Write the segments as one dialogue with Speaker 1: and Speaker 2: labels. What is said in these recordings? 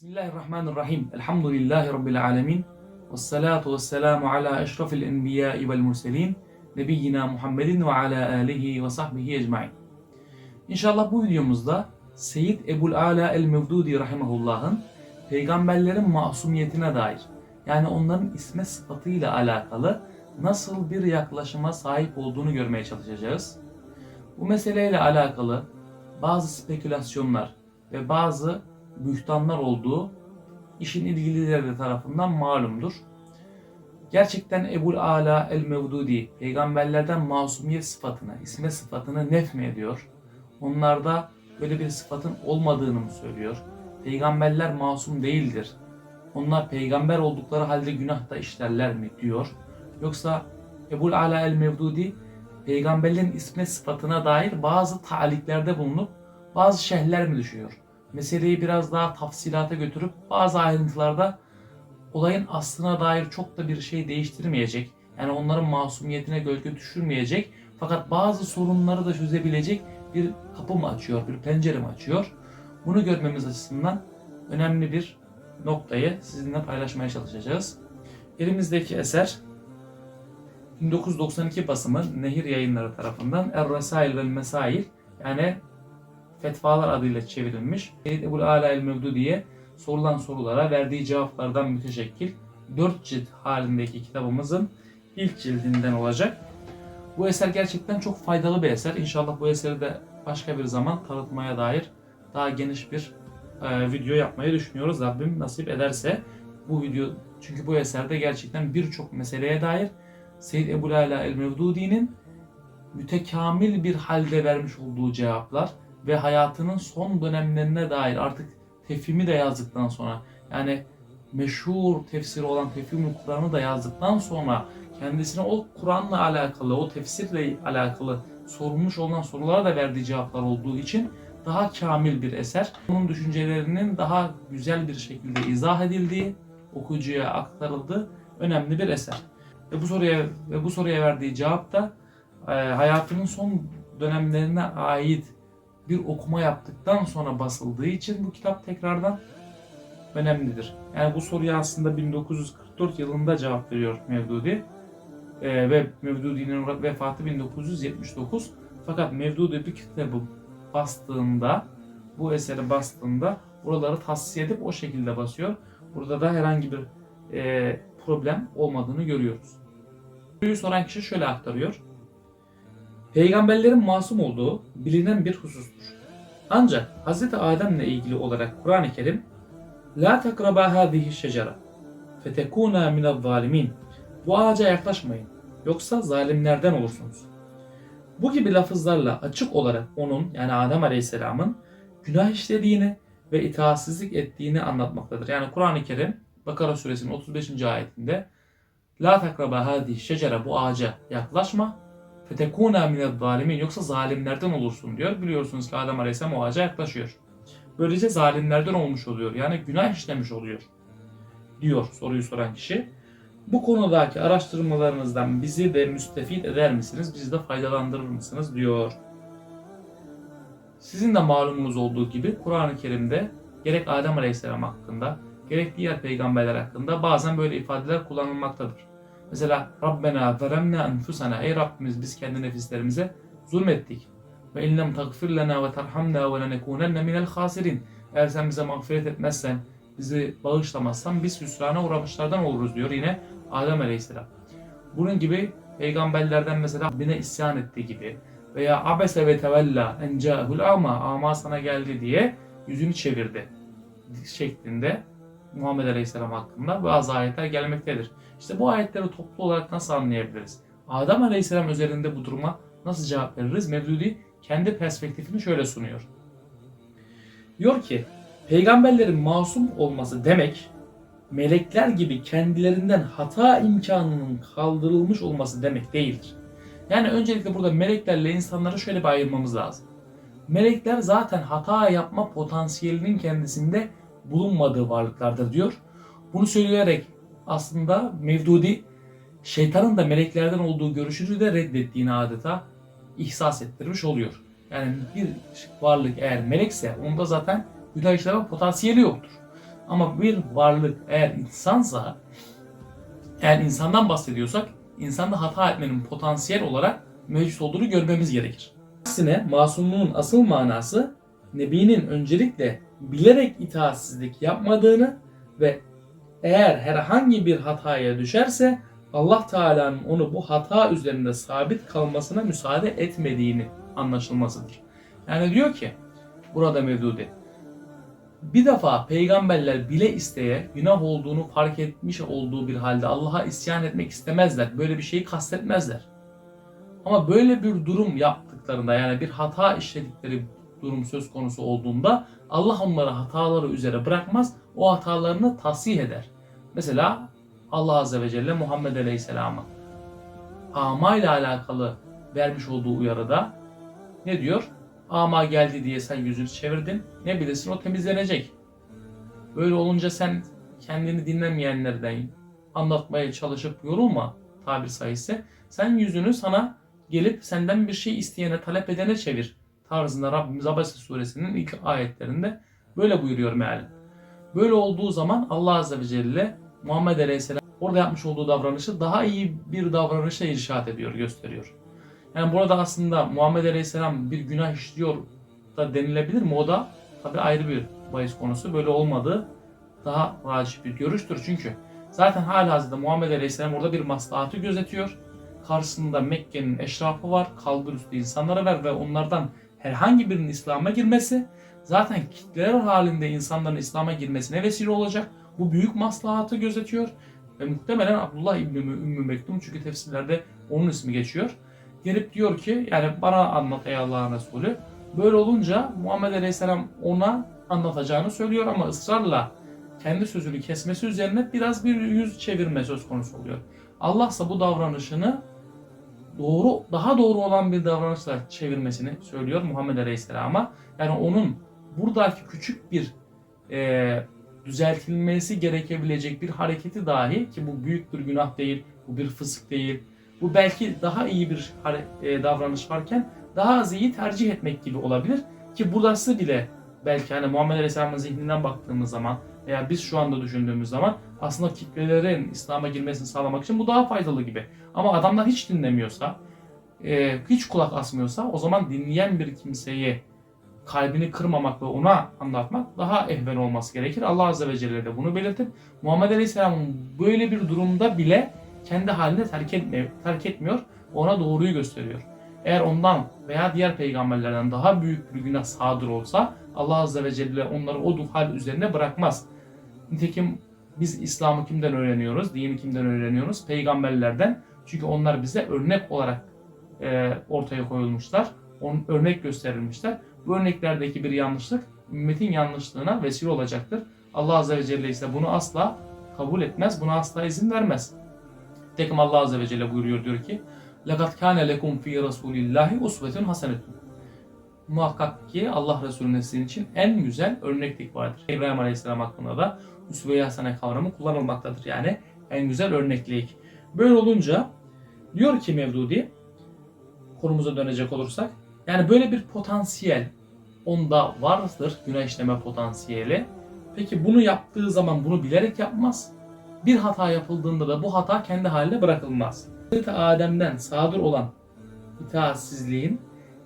Speaker 1: Bismillahirrahmanirrahim. Elhamdülillahi Rabbil alemin. Ve salatu ve selamu ala eşrafil enbiyai vel murselin. Nebiyyina Muhammedin ve ala alihi ve sahbihi ecmain. İnşallah bu videomuzda Seyyid Ebul Ala el-Mevdudi rahimahullah'ın peygamberlerin masumiyetine dair yani onların isme sıfatıyla alakalı nasıl bir yaklaşıma sahip olduğunu görmeye çalışacağız. Bu meseleyle alakalı bazı spekülasyonlar ve bazı bühtanlar olduğu işin ilgilileri tarafından malumdur. Gerçekten Ebul Ala el-Mevdudi peygamberlerden masumiyet sıfatını, isme sıfatını nef mi ediyor? Onlarda böyle bir sıfatın olmadığını mı söylüyor? Peygamberler masum değildir. Onlar peygamber oldukları halde günah da işlerler mi diyor? Yoksa Ebul Ala el-Mevdudi peygamberlerin isme sıfatına dair bazı taliklerde bulunup bazı şehirler mi düşüyor? Meseleyi biraz daha tafsilata götürüp bazı ayrıntılarda olayın aslına dair çok da bir şey değiştirmeyecek. Yani onların masumiyetine gölge düşürmeyecek. Fakat bazı sorunları da çözebilecek bir kapı mı açıyor, bir pencere mi açıyor? Bunu görmemiz açısından önemli bir noktayı sizinle paylaşmaya çalışacağız. Elimizdeki eser 1992 basımı Nehir Yayınları tarafından Er-Resail vel Mesail yani Fetvalar adıyla çevrilmiş. Ebul Ala el Mevdudi'ye sorulan sorulara verdiği cevaplardan müteşekkil 4 cilt halindeki kitabımızın ilk cildinden olacak. Bu eser gerçekten çok faydalı bir eser. İnşallah bu eseri de başka bir zaman tanıtmaya dair daha geniş bir e, video yapmayı düşünüyoruz. Rabbim nasip ederse bu video çünkü bu eserde gerçekten birçok meseleye dair Seyyid Ebu Ala el Mevdudi'nin mütekamil bir halde vermiş olduğu cevaplar ve hayatının son dönemlerine dair artık tefhimi de yazdıktan sonra yani meşhur tefsiri olan Tefhimül Kur'an'ı da yazdıktan sonra kendisine o Kur'an'la alakalı, o tefsirle alakalı sorulmuş olan sorulara da verdiği cevaplar olduğu için daha kamil bir eser. Onun düşüncelerinin daha güzel bir şekilde izah edildiği, okuyucuya aktarıldığı önemli bir eser. Ve bu soruya ve bu soruya verdiği cevap da e, hayatının son dönemlerine ait bir okuma yaptıktan sonra basıldığı için bu kitap tekrardan önemlidir. Yani bu soruya aslında 1944 yılında cevap veriyor Mevdudi. Ee, ve Mevdudi'nin vefatı 1979. Fakat Mevdudi bir kitabı bastığında, bu eseri bastığında buraları tahsis edip o şekilde basıyor. Burada da herhangi bir e, problem olmadığını görüyoruz. Soruyu soran kişi şöyle aktarıyor. Peygamberlerin masum olduğu bilinen bir husustur. Ancak Hz. Adem'le ilgili olarak Kur'an-ı Kerim La takraba hadihi şecere fetekuna minel zalimin Bu ağaca yaklaşmayın yoksa zalimlerden olursunuz. Bu gibi lafızlarla açık olarak onun yani Adem Aleyhisselam'ın günah işlediğini ve itaatsizlik ettiğini anlatmaktadır. Yani Kur'an-ı Kerim Bakara suresinin 35. ayetinde La takraba hadihi şecere bu ağaca yaklaşma fetekuna minel zalimin yoksa zalimlerden olursun diyor. Biliyorsunuz ki Adem Aleyhisselam o ağaca yaklaşıyor. Böylece zalimlerden olmuş oluyor. Yani günah işlemiş oluyor. Diyor soruyu soran kişi. Bu konudaki araştırmalarınızdan bizi de müstefit eder misiniz? Bizi de faydalandırır mısınız? diyor. Sizin de malumunuz olduğu gibi Kur'an-ı Kerim'de gerek Adem Aleyhisselam hakkında gerek diğer peygamberler hakkında bazen böyle ifadeler kullanılmaktadır. Mesela Rabbena zalemna enfusana ey Rabbimiz biz kendi nefislerimize zulmettik. Ve inlem tagfir lena ve terhamna ve lenekunenne minel hasirin. Eğer sen bize mağfiret etmezsen, bizi bağışlamazsan biz hüsrana uğramışlardan oluruz diyor yine Adem Aleyhisselam. Bunun gibi peygamberlerden mesela Rabbine isyan ettiği gibi veya abese ve tevella en ca'hul ama ama sana geldi diye yüzünü çevirdi şeklinde Muhammed Aleyhisselam hakkında bazı ayetler gelmektedir. İşte bu ayetleri toplu olarak nasıl anlayabiliriz? Adem Aleyhisselam üzerinde bu duruma nasıl cevap veririz? Mevdudi kendi perspektifini şöyle sunuyor. Diyor ki, peygamberlerin masum olması demek, melekler gibi kendilerinden hata imkanının kaldırılmış olması demek değildir. Yani öncelikle burada meleklerle insanları şöyle bir ayırmamız lazım. Melekler zaten hata yapma potansiyelinin kendisinde bulunmadığı varlıklardır diyor. Bunu söyleyerek aslında Mevdudi şeytanın da meleklerden olduğu görüşünü de reddettiğini adeta ihsas ettirmiş oluyor. Yani bir varlık eğer melekse onda zaten günah işleme potansiyeli yoktur. Ama bir varlık eğer insansa, eğer insandan bahsediyorsak, insanda hata etmenin potansiyel olarak mevcut olduğunu görmemiz gerekir. Aksine masumluğun asıl manası Nebi'nin öncelikle bilerek itaatsizlik yapmadığını ve eğer herhangi bir hataya düşerse Allah Teala'nın onu bu hata üzerinde sabit kalmasına müsaade etmediğini anlaşılmasıdır. Yani diyor ki burada Mevdudi bir defa peygamberler bile isteye günah olduğunu fark etmiş olduğu bir halde Allah'a isyan etmek istemezler. Böyle bir şeyi kastetmezler. Ama böyle bir durum yaptıklarında yani bir hata işledikleri durum söz konusu olduğunda Allah onları hataları üzere bırakmaz. O hatalarını tasih eder. Mesela Allah Azze ve Celle Muhammed Aleyhisselam'a ama ile alakalı vermiş olduğu uyarıda ne diyor? Ama geldi diye sen yüzünü çevirdin. Ne bilirsin o temizlenecek. Böyle olunca sen kendini dinlemeyenlerden anlatmaya çalışıp yorulma tabir sayısı. Sen yüzünü sana gelip senden bir şey isteyene, talep edene çevir tarzında Rabbimiz Abese suresinin ilk ayetlerinde böyle buyuruyor mealen. Böyle olduğu zaman Allah Azze ve Celle Muhammed Aleyhisselam orada yapmış olduğu davranışı daha iyi bir davranışa irşat ediyor, gösteriyor. Yani burada aslında Muhammed Aleyhisselam bir günah işliyor da denilebilir mi? O da tabi ayrı bir bahis konusu. Böyle olmadığı daha racih bir görüştür. Çünkü zaten halihazırda Muhammed Aleyhisselam orada bir maslahatı gözetiyor. Karşısında Mekke'nin eşrafı var, kalbur üstü insanları var ve onlardan herhangi birinin İslam'a girmesi zaten kitleler halinde insanların İslam'a girmesine vesile olacak. Bu büyük maslahatı gözetiyor. Ve muhtemelen Abdullah İbni Ümmü Mektum çünkü tefsirlerde onun ismi geçiyor. Gelip diyor ki yani bana anlat ey Allah'ın Resulü. Böyle olunca Muhammed Aleyhisselam ona anlatacağını söylüyor ama ısrarla kendi sözünü kesmesi üzerine biraz bir yüz çevirme söz konusu oluyor. Allah ise bu davranışını doğru daha doğru olan bir davranışla çevirmesini söylüyor Muhammed Aleyhisselam'a. Yani onun buradaki küçük bir e, düzeltilmesi gerekebilecek bir hareketi dahi ki bu büyük bir günah değil, bu bir fısık değil. Bu belki daha iyi bir e, davranış varken daha az iyi tercih etmek gibi olabilir. Ki burası bile belki hani Muhammed Aleyhisselam'ın zihninden baktığımız zaman veya biz şu anda düşündüğümüz zaman aslında kitlelerin İslam'a girmesini sağlamak için bu daha faydalı gibi. Ama adamlar hiç dinlemiyorsa, e, hiç kulak asmıyorsa o zaman dinleyen bir kimseyi kalbini kırmamak ve ona anlatmak daha ehven olması gerekir. Allah Azze ve Celle de bunu belirtip Muhammed Aleyhisselam'ın böyle bir durumda bile kendi halinde terk, etmiyor, terk etmiyor, ona doğruyu gösteriyor. Eğer ondan veya diğer peygamberlerden daha büyük bir günah sadır olsa Allah Azze ve Celle onları o hal üzerine bırakmaz. Nitekim biz İslam'ı kimden öğreniyoruz? Dini kimden öğreniyoruz? Peygamberlerden. Çünkü onlar bize örnek olarak e, ortaya koyulmuşlar. On, örnek gösterilmişler. Bu örneklerdeki bir yanlışlık ümmetin yanlışlığına vesile olacaktır. Allah Azze ve Celle ise bunu asla kabul etmez. Buna asla izin vermez. Tekim Allah Azze ve Celle buyuruyor diyor ki لَقَدْ كَانَ لَكُمْ ف۪ي رَسُولِ اللّٰهِ اُسْوَةٌ حَسَنَةٌ Muhakkak ki Allah Resulü'nün sizin için en güzel örneklik vardır. İbrahim Aleyhisselam hakkında da üsve-i hasene kavramı kullanılmaktadır. Yani en güzel örneklik. Böyle olunca diyor ki Mevdudi konumuza dönecek olursak yani böyle bir potansiyel onda vardır günah işleme potansiyeli. Peki bunu yaptığı zaman bunu bilerek yapmaz. Bir hata yapıldığında da bu hata kendi haline bırakılmaz. Hazreti Adem'den sadır olan itaatsizliğin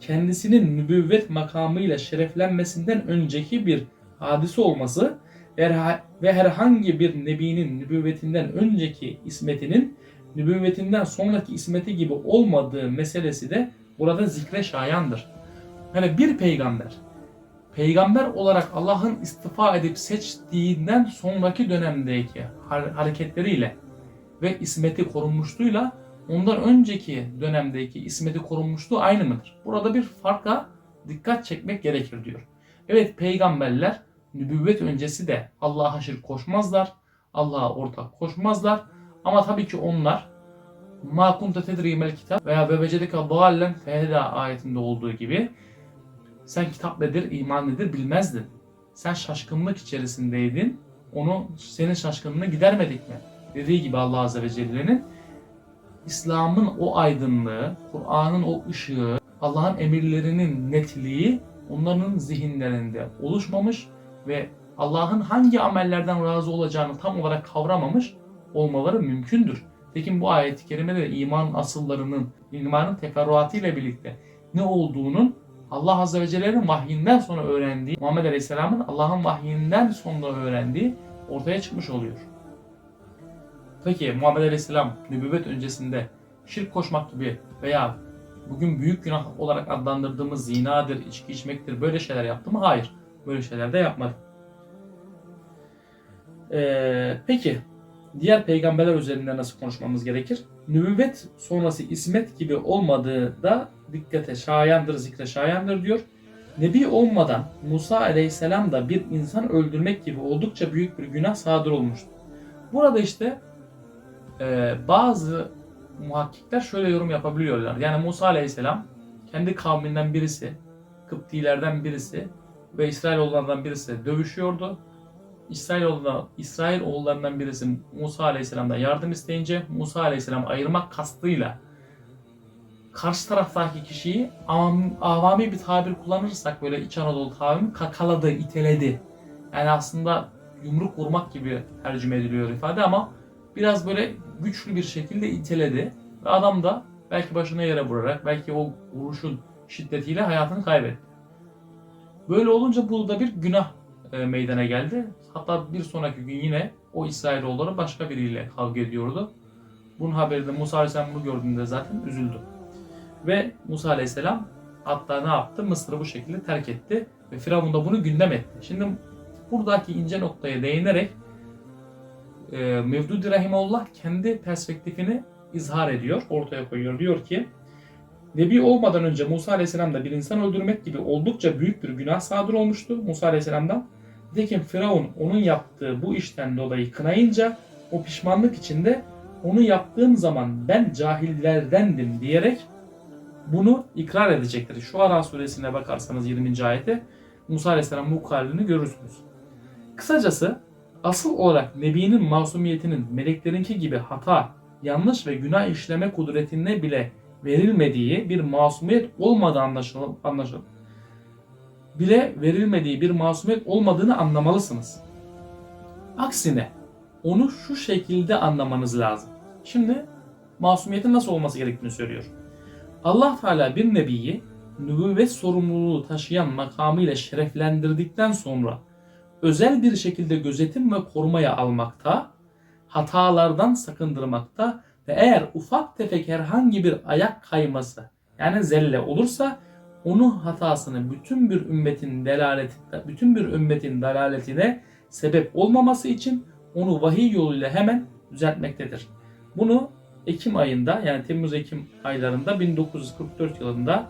Speaker 1: kendisinin nübüvvet makamıyla şereflenmesinden önceki bir hadise olması ve herhangi bir nebinin nübüvvetinden önceki ismetinin nübüvvetinden sonraki ismeti gibi olmadığı meselesi de burada zikre şayandır. Yani bir peygamber, peygamber olarak Allah'ın istifa edip seçtiğinden sonraki dönemdeki hareketleriyle ve ismeti korunmuşluğuyla ondan önceki dönemdeki ismeti korunmuşluğu aynı mıdır? Burada bir farka dikkat çekmek gerekir diyor. Evet peygamberler nübüvvet öncesi de Allah'a şirk koşmazlar. Allah'a ortak koşmazlar. Ama tabii ki onlar ma kunte tedrimel kitap veya bebecedeke dallen feheda ayetinde olduğu gibi sen kitap nedir, iman nedir bilmezdin. Sen şaşkınlık içerisindeydin. Onu senin şaşkınlığını gidermedik mi? Dediği gibi Allah Azze ve Celle'nin İslam'ın o aydınlığı, Kur'an'ın o ışığı, Allah'ın emirlerinin netliği onların zihinlerinde oluşmamış ve Allah'ın hangi amellerden razı olacağını tam olarak kavramamış olmaları mümkündür. Tekin bu ayet-i kerimede de iman asıllarının, imanın teferruatı ile birlikte ne olduğunun Allah Azze ve Celle'nin vahyinden sonra öğrendiği, Muhammed Aleyhisselam'ın Allah'ın vahyinden sonra öğrendiği ortaya çıkmış oluyor. Peki Muhammed Aleyhisselam nübüvvet öncesinde şirk koşmak gibi veya bugün büyük günah olarak adlandırdığımız zinadır, içki içmektir böyle şeyler yaptı mı? Hayır. Böyle şeyler de yapmadı. Ee, peki diğer peygamberler üzerinde nasıl konuşmamız gerekir? Nübüvvet sonrası ismet gibi olmadığı da dikkate şayandır, zikre şayandır diyor. Nebi olmadan Musa aleyhisselam da bir insan öldürmek gibi oldukça büyük bir günah sadır olmuştu. Burada işte e, bazı muhakkikler şöyle yorum yapabiliyorlar. Yani Musa aleyhisselam kendi kavminden birisi, Kıptilerden birisi ve İsrailoğullarından birisi dövüşüyordu. İsrailoğullarından, İsrailoğullarından birisi Musa Aleyhisselam'dan yardım isteyince Musa Aleyhisselam ayırmak kastıyla karşı taraftaki kişiyi avam, avami bir tabir kullanırsak böyle İç Anadolu tabiri kakaladı, iteledi. Yani aslında yumruk vurmak gibi tercüme ediliyor ifade ama biraz böyle güçlü bir şekilde iteledi. Ve adam da belki başına yere vurarak belki o vuruşun şiddetiyle hayatını kaybetti. Böyle olunca burada bir günah e, meydana geldi. Hatta bir sonraki gün yine o İsrailoğulları başka biriyle kavga ediyordu. Bunun haberi de Musa Aleyhisselam bunu gördüğünde zaten üzüldü. Ve Musa Aleyhisselam hatta ne yaptı? Mısır'ı bu şekilde terk etti. Ve Firavun da bunu gündem etti. Şimdi buradaki ince noktaya değinerek e, Mevdudi Rahimullah kendi perspektifini izhar ediyor, ortaya koyuyor. Diyor ki Nebi olmadan önce Musa Aleyhisselam da bir insan öldürmek gibi oldukça büyük bir günah sadır olmuştu Musa Aleyhisselam'dan. Nitekim Firavun onun yaptığı bu işten dolayı kınayınca o pişmanlık içinde onu yaptığım zaman ben cahillerdendim diyerek bunu ikrar edecektir. Şu Ara suresine bakarsanız 20. ayete Musa Aleyhisselam bu kalbini görürsünüz. Kısacası asıl olarak Nebi'nin masumiyetinin meleklerinki gibi hata, yanlış ve günah işleme kudretine bile verilmediği bir masumiyet olmadığı anlaşılır. anlaşılır. Bile verilmediği bir masumiyet olmadığını anlamalısınız. Aksine onu şu şekilde anlamanız lazım. Şimdi masumiyetin nasıl olması gerektiğini söylüyor. Allah Teala bir nebiyi nübüvvet sorumluluğu taşıyan makamıyla şereflendirdikten sonra özel bir şekilde gözetim ve korumaya almakta, hatalardan sakındırmakta ve eğer ufak tefek herhangi bir ayak kayması yani zelle olursa onun hatasını bütün bir ümmetin delaleti, bütün bir ümmetin dalaletine sebep olmaması için onu vahiy yoluyla hemen düzeltmektedir. Bunu Ekim ayında yani Temmuz-Ekim aylarında 1944 yılında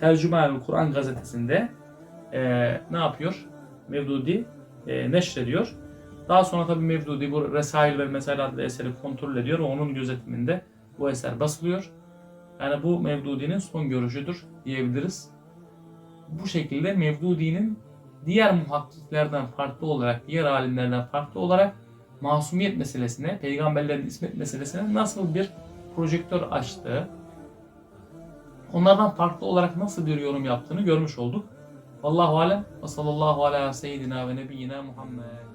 Speaker 1: Tercüme Kur'an gazetesinde e, ne yapıyor? Mevdudi e, neşrediyor. Daha sonra tabi Mevdudi bu Resail ve Mesel adlı eseri kontrol ediyor ve onun gözetiminde bu eser basılıyor. Yani bu Mevdudi'nin son görüşüdür diyebiliriz. Bu şekilde Mevdudi'nin diğer muhakkiklerden farklı olarak, diğer alimlerden farklı olarak masumiyet meselesine, peygamberlerin ismet meselesine nasıl bir projektör açtığı, onlardan farklı olarak nasıl bir yorum yaptığını görmüş olduk. Allahu alem ve sallallahu ala seyyidina ve nebiyyina Muhammed.